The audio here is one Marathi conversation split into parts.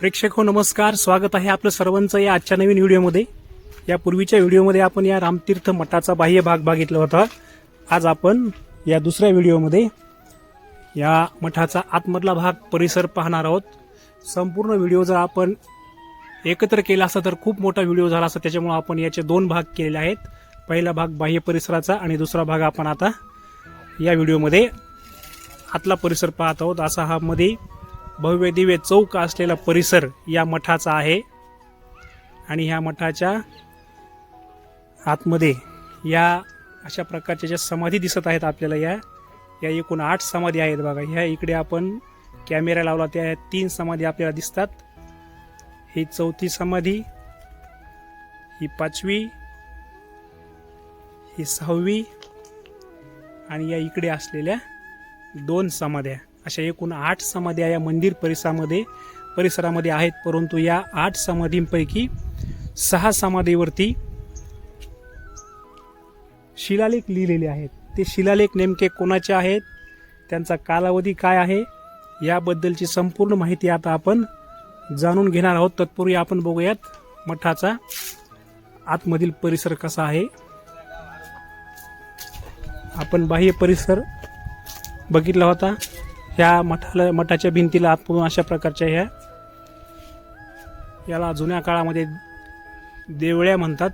प्रेक्षक हो नमस्कार. स्वागत आहे आपलं सर्वांचं या आजच्या नवीन व्हिडिओमध्ये. या पूर्वीच्या व्हिडिओमध्ये आपण या रामतीर्थ मठाचा बाह्य भाग बघितला होता. आज आपण या दुसऱ्या व्हिडिओमध्ये या मठाचा आतमधला भाग परिसर पाहणार आहोत. संपूर्ण व्हिडिओ जर आपण एकत्र केला असता तर खूप मोठा व्हिडिओ झाला असता. त्याच्यामुळे आपण याचे दोन भाग केलेले आहेत. पहिला भाग बाह्य परिसराचा आणि दुसरा भाग आपण आता या व्हिडिओमध्ये आतला परिसर पाहत आहोत. असा हा मध्ये भव्य दिव्य चौक असलेला परिसर या मठाचा आहे. आणि ह्या मठाच्या आतमध्ये या अशा प्रकारच्या ज्या समाधी दिसत आहेत आपल्याला या या एकूण आठ समाधी आहेत बघा. ह्या इकडे आपण कॅमेरा लावला त्या तीन समाधी आपल्याला दिसतात. ही चौथी समाधी ही पाचवी ही सहावी आणि या इकडे असलेल्या दोन समाध्या. अशा एकूण आठ समाध्या या मंदिर परिसरामध्ये परिसरामध्ये आहेत. परंतु या आठ समाधींपैकी सहा समाधीवरती शिलालेख लिहिलेले आहेत. ते शिलालेख नेमके कोणाचे आहेत? त्यांचा कालावधी काय आहे? याबद्दलची संपूर्ण माहिती आता आपण जाणून घेणार आहोत. तत्पूर्वी आपण बघूयात मठाचा आतमधील परिसर कसा आहे. आपण बाह्य परिसर बघितला होता. ह्या मठाला मठाच्या भिंतीला आतमधून अशा प्रकारच्या ह्या याला जुन्या काळामध्ये देवळ्या म्हणतात.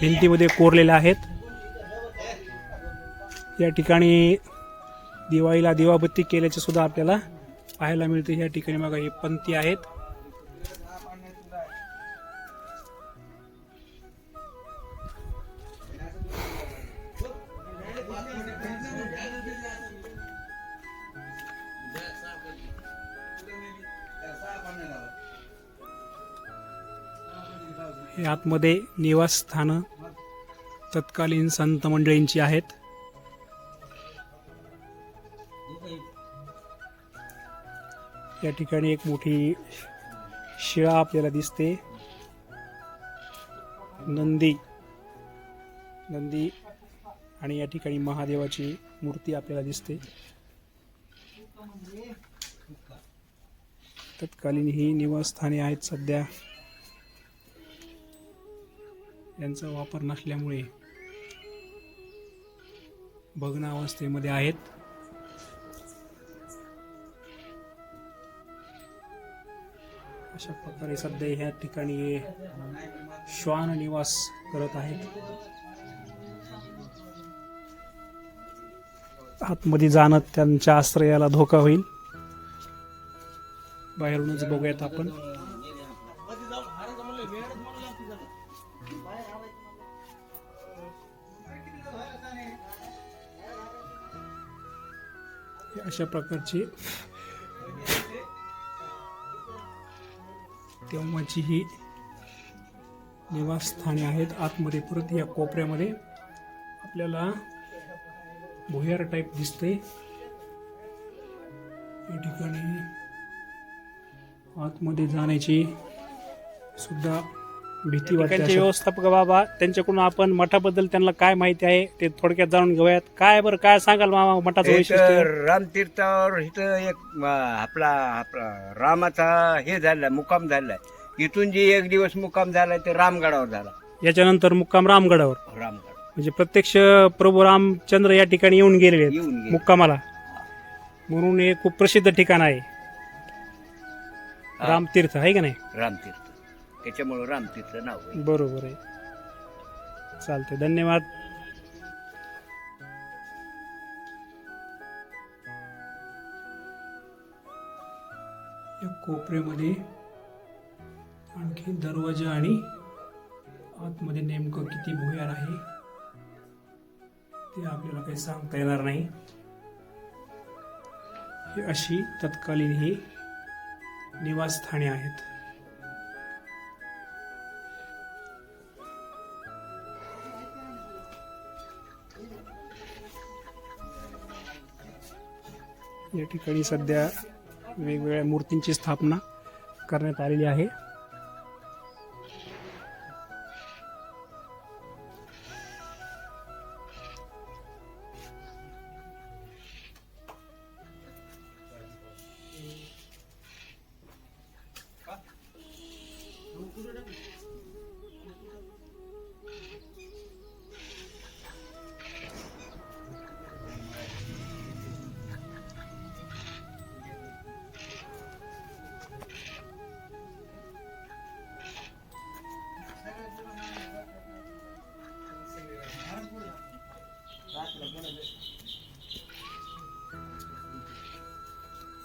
भिंतीमध्ये कोरलेल्या आहेत. या ठिकाणी दिवाळीला दिवाबत्ती केल्याचे सुद्धा आपल्याला पाहायला मिळते. या ठिकाणी बघा हे पंथी आहेत. हे आतमध्ये निवासस्थानं तत्कालीन संत मंडळींची आहेत. या ठिकाणी एक मोठी शिळा आपल्याला दिसते. नंदी नंदी आणि या ठिकाणी महादेवाची मूर्ती आपल्याला दिसते. तत्कालीन ही निवासस्थाने आहेत सध्या. यांचा वापर नसल्यामुळे भग्नावस्थेमध्ये आहेत. अशा प्रकारे सध्या ह्या ठिकाणी श्वान निवास करत आहेत. आतमध्ये जाणं त्यांच्या आश्रयाला धोका होईल. बाहेरूनच बघूयात आपण. अशा प्रकारची तेव्हाची ही निवासस्थाने आहेत. आतमध्ये परत या कोपऱ्यामध्ये आपल्याला भुयार टाईप दिसते या ठिकाणी आतमध्ये जाण्याची सुद्धा भीती वाटते व्यवस्थापक बाबा त्यांच्याकडून आपण मठाबद्दल त्यांना काय माहिती आहे ते थोडक्यात जाणून घेऊयात. काय बरं? काय सांगाल मामा मठाचं वैशिष्ट्य? रामतीर्थावर इथं एक अं, आपला आपला रामाचा हे झाला मुक्काम झालाय इथून जे एक दिवस मुक्काम झालाय ते रामगडावर झाला. याच्यानंतर मुक्काम रामगडावर. रामगड. म्हणजे प्रत्यक्ष प्रभू रामचंद्र या ठिकाणी येऊन गेलेले आहेत येऊन गेले. मुक्कामाला. म्हणून हे खूप प्रसिद्ध ठिकाण आहे. रामतीर्थ आहे का नाही? रामतीर्थ. त्याच्यामुळं रामतीर्थ नाव आहे. बरोबर आहे. चालते धन्यवाद. या कोपऱ्यामध्ये आणखी दरवाजा आणि आतमध्ये नेमकं किती भुयार आहे ते आपल्याला काही सांगता येणार नाही. ही अशी तत्कालीन ही निवासस्थाने आहेत. या ठिकाणी सध्या वेगवेगळ्या मूर्तींची स्थापना करण्यात आलेली आहे.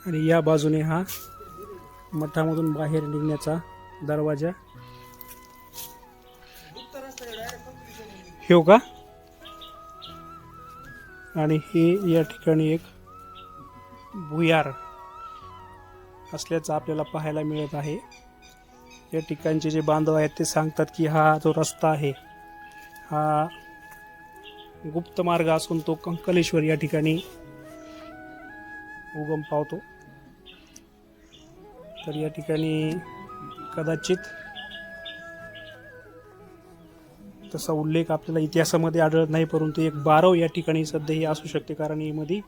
आणि या बाजूने हा मठामधून बाहेर निघण्याचा दरवाजा. हो का? आणि हे या ठिकाणी एक भुयार असल्याचं आपल्याला पाहायला मिळत आहे. या ठिकाणचे जे बांधव आहेत ते सांगतात की हा जो रस्ता आहे हा गुप्त मार्ग असून तो कंकलेश्वर या ठिकाणी उगम पावतो. तर या ठिकाणी कदाचित तसा उल्लेख आपल्याला इतिहासामध्ये आढळत नाही परंतु एक बारव या ठिकाणी सध्याही असू शकते कारण यामध्ये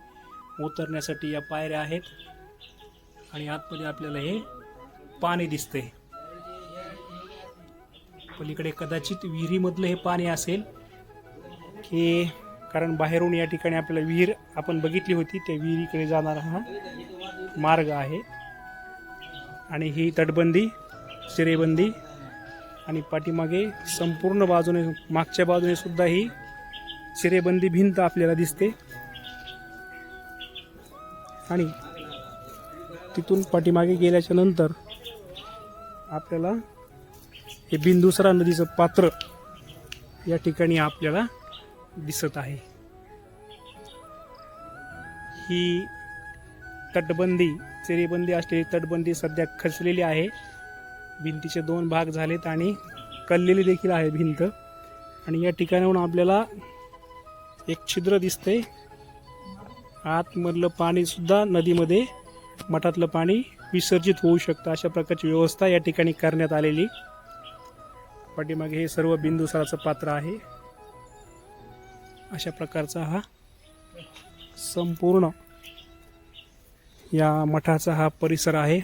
उतरण्यासाठी या पायऱ्या आहेत. आणि आतमध्ये आपल्याला हे पाणी दिसते पलीकडे कदाचित विहिरीमधलं हे पाणी असेल की कारण बाहेरून या ठिकाणी आपल्याला विहीर आपण बघितली होती त्या विहिरीकडे जाणारा हा मार्ग आहे. आणि ही तटबंदी शिरेबंदी आणि पाठीमागे संपूर्ण बाजूने मागच्या बाजूने सुद्धा ही शिरेबंदी भिंत आपल्याला दिसते. आणि तिथून पाठीमागे गेल्याच्यानंतर आपल्याला हे बिंदुसरा नदीचं पात्र या ठिकाणी आपल्याला दिसत आहे. ही तटबंदी चिरेबंदी असलेली तटबंदी सध्या खचलेली आहे. भिंतीचे दोन भाग झालेत आणि कललेली देखील आहे भिंत. आणि या ठिकाणाहून आपल्याला एक छिद्र दिसते आतमधलं पाणीसुद्धा नदीमध्ये मठातलं पाणी विसर्जित होऊ शकतं. अशा प्रकारची व्यवस्था या ठिकाणी करण्यात आलेली. पाठीमागे हे सर्व बिंदुसाराचं पात्र आहे. अशा प्रकारचा हा संपूर्ण या मठाचा हा परिसर आहे.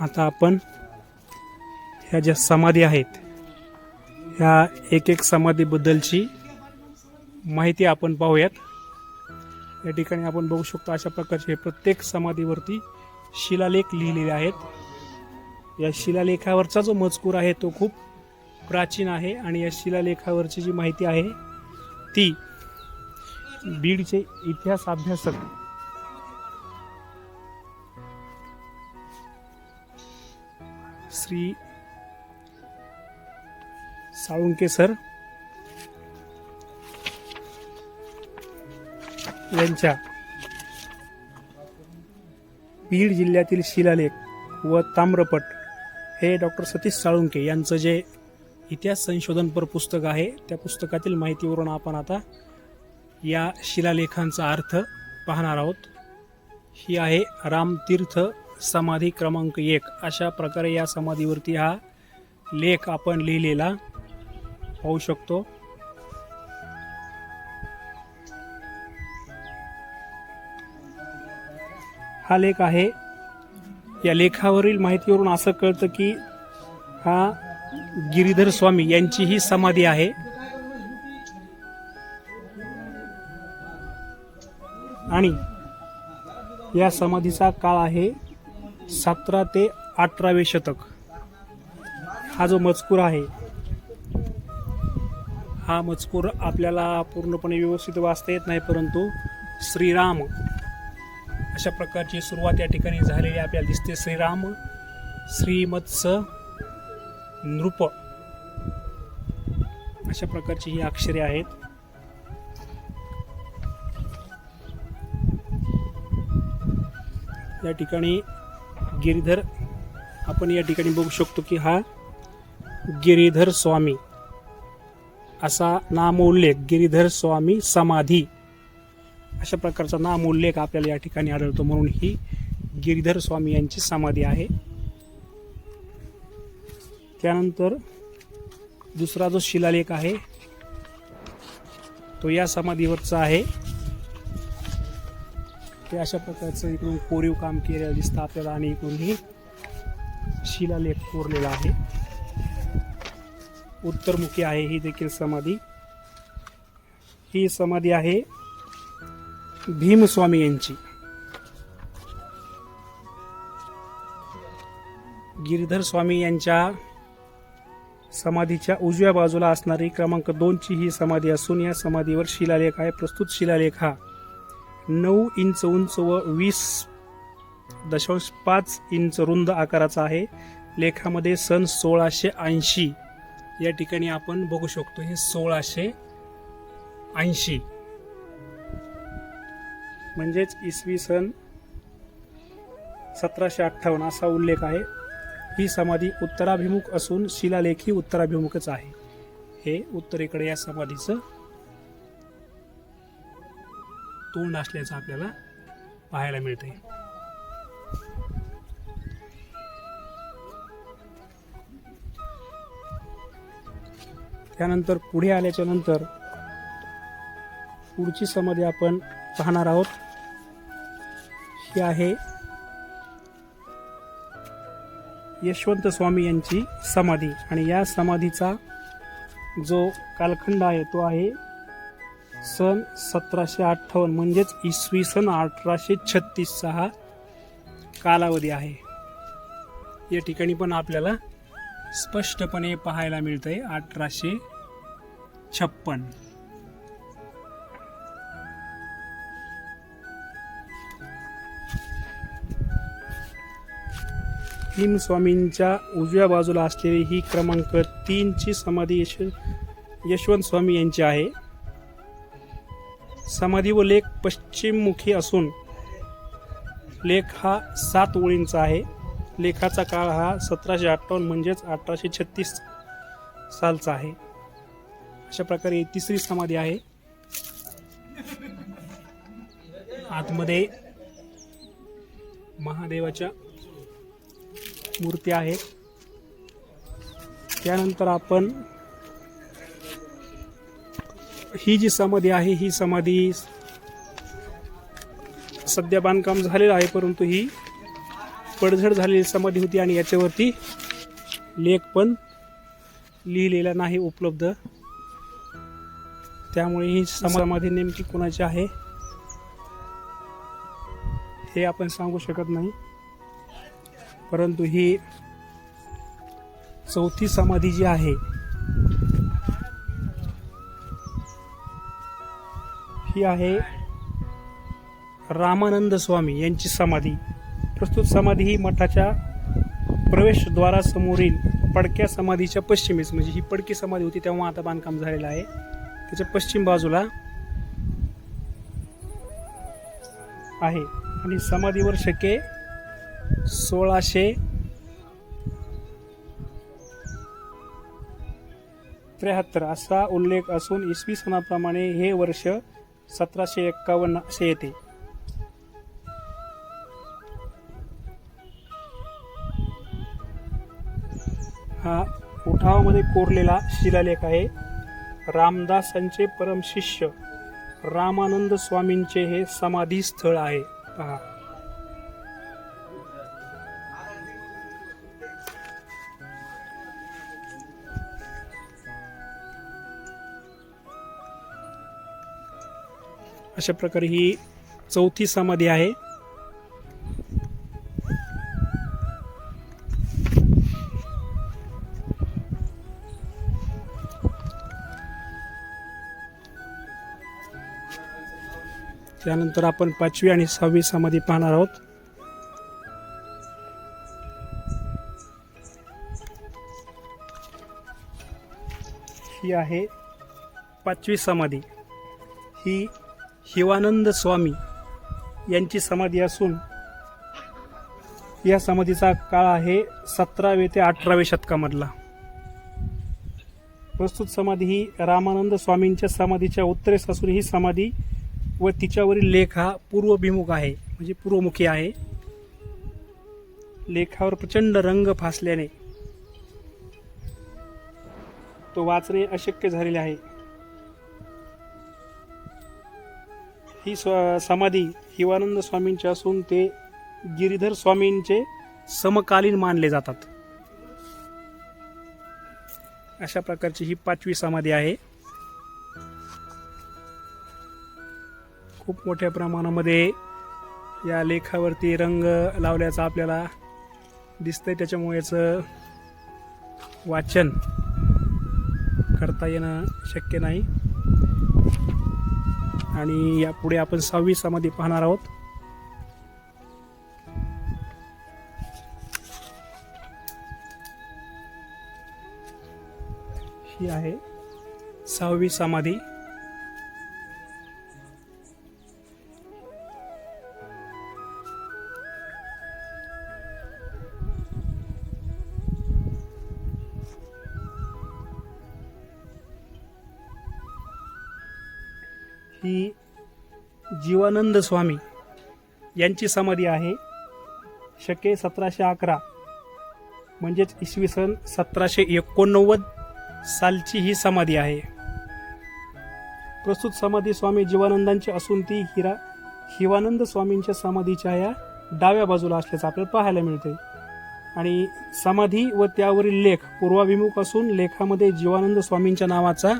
आता आपण ह्या ज्या समाधी आहेत ह्या एक एक समाधीबद्दलची माहिती आपण पाहूयात. या ठिकाणी आपण बघू शकतो अशा प्रकारचे प्रत्येक समाधीवरती शिलालेख लिहिलेले आहेत. या शिलालेखावरचा जो मजकूर आहे तो खूप प्राचीन आहे आणि या शिलालेखावरची जी माहिती आहे ती बीडचे इतिहास अभ्यासक श्री साळुंके सर यांच्या बीड जिल्ह्यातील शिलालेख व ताम्रपट हे डॉक्टर सतीश साळुंके यांचं जे इतिहास संशोधनपर पुस्तक आहे त्या पुस्तकातील माहितीवरून आपण आता या शिलालेखांचा अर्थ पाहणार आहोत. ही आहे रामतीर्थ समाधी क्रमांक एक. अशा प्रकारे या समाधीवरती हा लेख आपण लिहिलेला पाहू शकतो. हा लेख आहे. या लेखावरील माहितीवरून असं कळतं की हा गिरीधर स्वामी यांची ही समाधी आहे. आणि या समाधीचा काळ आहे सतरा ते अठरावे शतक. हा जो मजकूर आहे हा मजकूर आपल्याला पूर्णपणे व्यवस्थित वाचता येत नाही परंतु श्रीराम अशा प्रकारची सुरुवात या ठिकाणी झालेली आपल्याला दिसते. श्रीराम श्रीमत्स नृप. अशा प्रकारची ही अक्षरे आहेत. या ठिकाणी गिरीधर आपण या ठिकाणी बघू शकतो की हा गिरीधर स्वामी. असा नामोल्लेख गिरीधर स्वामी समाधी. अशा प्रकारचा नामोल्लेख आपल्याला या ठिकाणी आढळतो म्हणून ही गिरीधर स्वामी यांची समाधी आहे. त्यानंतर दुसरा जो शिलालेख आहे तो या समाधीवरचा आहे. ते अशा प्रकारचं इकडून कोरीव काम केलेलं दिसतं आपल्याला आणि इकडून ही शिलालेख कोरलेला आहे. उत्तरमुखी आहे ही देखील समाधी. ही समाधी आहे भीमस्वामी यांची. गिरीधर स्वामी यांच्या समाधीच्या उजव्या बाजूला असणारी क्रमांक दोनची ही समाधी असून या समाधीवर शिलालेख आहे. प्रस्तुत शिलालेख हा नऊ इंच उंच व वीस दशांश पाच इंच रुंद आकाराचा आहे. लेखामध्ये सन सोळाशे ऐंशी या ठिकाणी आपण बघू शकतो हे सोळाशे ऐंशी. म्हणजेच इसवी सन सतराशे अठ्ठावन्न असा उल्लेख आहे. ही समाधी उत्तराभिमुख असून शिलालेखही उत्तराभिमुखच आहे. हे उत्तरेकडे या समाधीचं तोंड असल्याचं आपल्याला पाहायला मिळते त्यानंतर पुढे आल्याच्यानंतर पुढची समाधी आपण पाहणार आहोत. ही आहे. यशवंत स्वामी यांची समाधी आणि या समाधीचा जो कालखंड आहे तो आहे सन सतराशे अठ्ठावन्न म्हणजेच इसवी सन अठराशे छत्तीसचा हा कालावधी आहे. या ठिकाणी पण आपल्याला स्पष्टपणे पाहायला मिळतंय अठराशे छप्पन. भीम स्वामींच्या उजव्या बाजूला असलेली ही क्रमांक तीनची समाधी यश यशवंत स्वामी यांची आहे. समाधी व लेख पश्चिममुखी असून लेख हा सात ओळींचा आहे. लेखाचा काळ हा सतराशे अठ्ठावन्न म्हणजेच अठराशे छत्तीस सालचा आहे. अशा प्रकारे तिसरी समाधी आहे. आतमध्ये महादेवाच्या मूर्ती आहेत त्यानंतर आपण ही जी समाधी आहे ही समाधी सध्या बांधकाम झालेलं आहे परंतु ही पडझड झालेली समाधी होती आणि याच्यावरती लेख पण लिहिलेला नाही उपलब्ध. त्यामुळे ही समाधी नेमकी कोणाची आहे हे आपण सांगू शकत नाही. परंतु ही चौथी समाधी जी आहे ही आहे रामानंद स्वामी यांची समाधी. प्रस्तुत समाधी ही मठाच्या प्रवेशद्वारासमोरील पडक्या समाधीच्या पश्चिमेस म्हणजे ही पडकी समाधी होती तेव्हा आता बांधकाम झालेलं आहे. त्याच्या पश्चिम बाजूला आहे. आणि समाधीवर शके सोळाशे त्र्याहत्तर असा उल्लेख असून इसवी सणाप्रमाणे हे वर्ष सतराशे एक्कावन्न असे येते. हा उठावामध्ये कोरलेला शिलालेख आहे. रामदासांचे परमशिष्य रामानंद स्वामींचे हे समाधी स्थळ आहे. पहा. अशा प्रकारे ही चौथी समाधी आहे. त्यानंतर आपण पाचवी आणि सहावी समाधी पाहणार आहोत. ही आहे पाचवी समाधी. ही शिवानंद स्वामी यांची समाधी असून या समाधीचा काळ आहे सतरावे ते अठरावे शतकामधला. प्रस्तुत समाधी ही रामानंद स्वामींच्या समाधीच्या उत्तरेस असून ही समाधी व तिच्यावरील लेख हा पूर्वभिमुख आहे म्हणजे पूर्वमुखी आहे. लेखावर प्रचंड रंग फासल्याने तो वाचणे अशक्य झालेले आहे. ही स्व समाधी शिवानंद स्वामींची असून ते गिरीधर स्वामींचे समकालीन मानले जातात. अशा प्रकारची ही पाचवी समाधी आहे. खूप मोठ्या प्रमाणामध्ये या लेखावरती रंग लावल्याचा आपल्याला दिसतंय. त्याच्यामुळे याचं वाचन करता येणं शक्य नाही. आणि यापुढे आपण सहावी समाधी पाहणार आहोत. ही आहे सहावी समाधी. परमानंद स्वामी यांची समाधी आहे. शके सतराशे अकरा. म्हणजेच इसवी सन सतराशे एकोणनव्वद सालची ही समाधी आहे. प्रस्तुत समाधी स्वामी जीवानंदांची असून ती हिरा शिवानंद स्वामींच्या समाधीच्या या डाव्या बाजूला असल्याचं आपल्याला पाहायला मिळते. आणि समाधी व त्यावरील लेख पूर्वाभिमुख असून लेखामध्ये जीवानंद स्वामींच्या नावाचा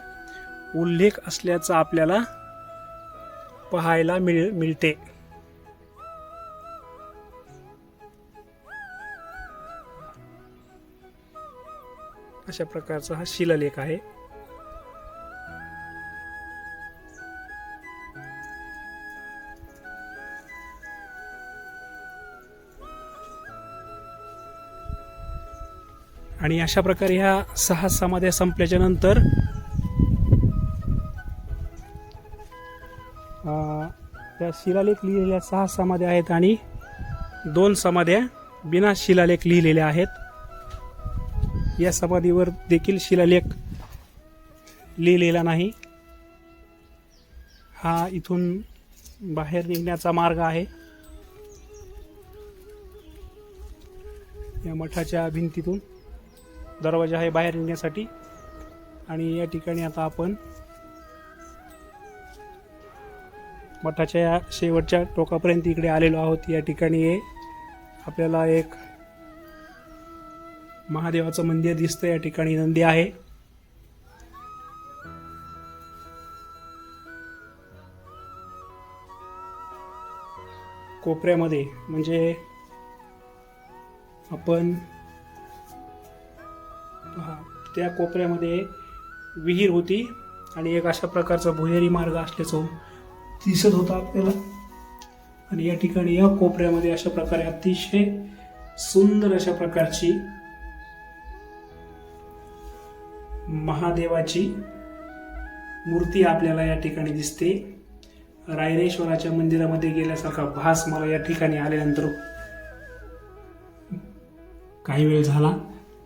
उल्लेख असल्याचा आपल्याला पाहायला मिळ मिळते. अशा प्रकारचा हा शिलालेख आहे. आणि अशा प्रकारे ह्या सहा समाध्या संपल्याच्या नंतर शिलालेख लिहिलेल्या सहा समाध्या आहेत आणि दोन समाध्या बिना शिलालेख लिहिलेल्या आहेत. या समाधीवर देखील शिलालेख लिहिलेला नाही. हा इथून बाहेर निघण्याचा मार्ग आहे. या मठाच्या भिंतीतून दरवाजा आहे बाहेर निघण्यासाठी. आणि या ठिकाणी आता आपण मठाच्या या शेवटच्या टोकापर्यंत इकडे आलेलो आहोत. या ठिकाणी हे आपल्याला एक महादेवाचं मंदिर दिसतं. या ठिकाणी नंदी आहे. कोपऱ्यामध्ये म्हणजे आपण त्या कोपऱ्यामध्ये विहीर होती आणि एक अशा प्रकारचा भुहेरी मार्ग असल्याचं दिसत होता आपल्याला. आणि या ठिकाणी या कोपऱ्यामध्ये अशा प्रकारे अतिशय सुंदर अशा प्रकारची महादेवाची मूर्ती आपल्याला या ठिकाणी दिसते. रायरेश्वराच्या मंदिरामध्ये गेल्यासारखा भास मला या ठिकाणी आल्यानंतर काही वेळ झाला.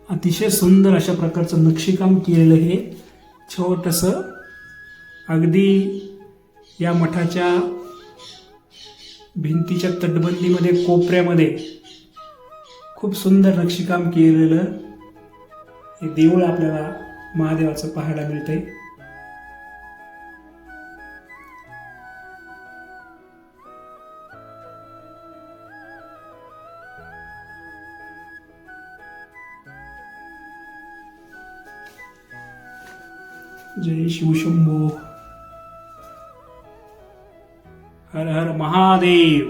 अतिशय सुंदर अशा प्रकारचं नक्षीकाम केलेलं हे. छोटस अगदी या मठाच्या भिंतीच्या तटबंदीमध्ये कोपऱ्यामध्ये खूप सुंदर नक्षीकाम केलेलं हे देऊळ आपल्याला महादेवाचं पाहायला मिळतंय. जय शिवशंभो हर हर महादेव.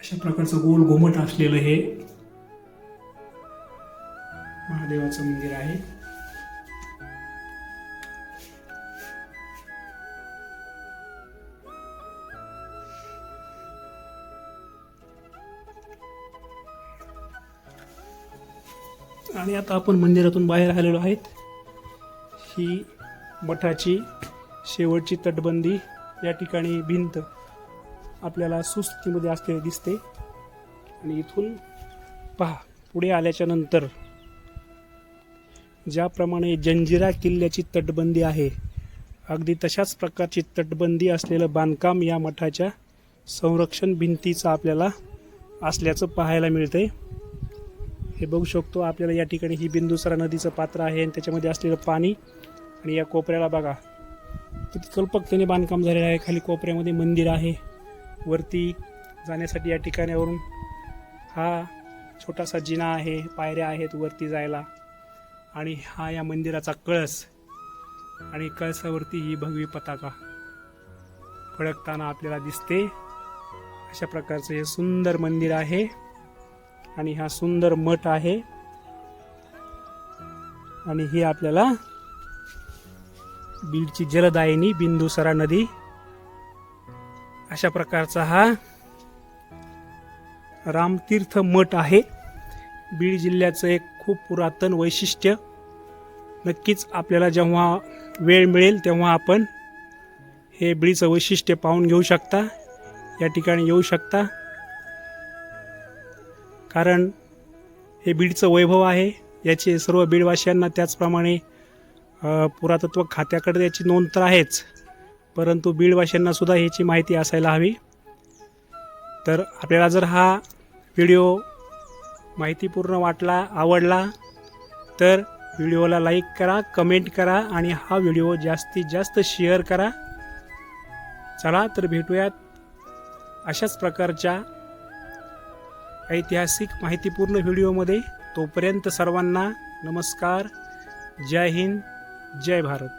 अशा प्रकारचं गोल घुमट असलेलं हे महादेवाचं मंदिर आहे. आणि आता आपण मंदिरातून बाहेर आलेलो आहेत. ही मठाची शेवटची तटबंदी या ठिकाणी भिंत आपल्याला सुस्थितीमध्ये असलेली दिसते. आणि इथून पहा पुढे आल्याच्यानंतर ज्याप्रमाणे जंजिरा किल्ल्याची तटबंदी आहे अगदी तशाच प्रकारची तटबंदी असलेलं बांधकाम या मठाच्या संरक्षण भिंतीचं आपल्याला असल्याचं पाहायला मिळतंय. हे बघू शकतो आपल्याला या ठिकाणी ही बिंदुसरा नदीचं पात्र आहे आणि त्याच्यामध्ये असलेलं पाणी आणि या कोपऱ्याला बघा किती कल्पकतेने बांधकाम झालेलं आहे. खाली कोपऱ्यामध्ये मंदिर आहे. वरती जाण्यासाठी या ठिकाणावरून हा छोटासा जिना आहे पायऱ्या आहेत वरती जायला. आणि हा या मंदिराचा कळस. आणि कळसावरती ही भगवी पताका. फडकताना आपल्याला दिसते अशा प्रकारचं हे सुंदर मंदिर आहे. आणि हा सुंदर मठ आहे. आणि हे आपल्याला बीडची जलदायिनी बिंदुसरा नदी. अशा प्रकारचा हा रामतीर्थ मठ आहे. बीड जिल्ह्याचं एक खूप पुरातन वैशिष्ट्य. नक्कीच आपल्याला जेव्हा वेळ मिळेल तेव्हा आपण हे बीडचं वैशिष्ट्य पाहून घेऊ शकता. या ठिकाणी येऊ शकता. कारण हे बीडचं वैभव आहे. याचे सर्व बीडवासियांना त्याचप्रमाणे पुरातत्व खात्याकडे याची नोंद तर आहेच परंतु बीडवाशांनासुद्धा ह्याची माहिती असायला हवी. तर आपल्याला जर हा व्हिडिओ माहितीपूर्ण वाटला आवडला तर व्हिडिओला लाईक करा कमेंट करा आणि हा व्हिडिओ जास्तीत जास्त शेअर करा. चला तर भेटूयात अशाच प्रकारच्या ऐतिहासिक माहितीपूर्ण व्हिडिओमध्ये. तोपर्यंत सर्वांना नमस्कार. जय हिंद. जय भारत.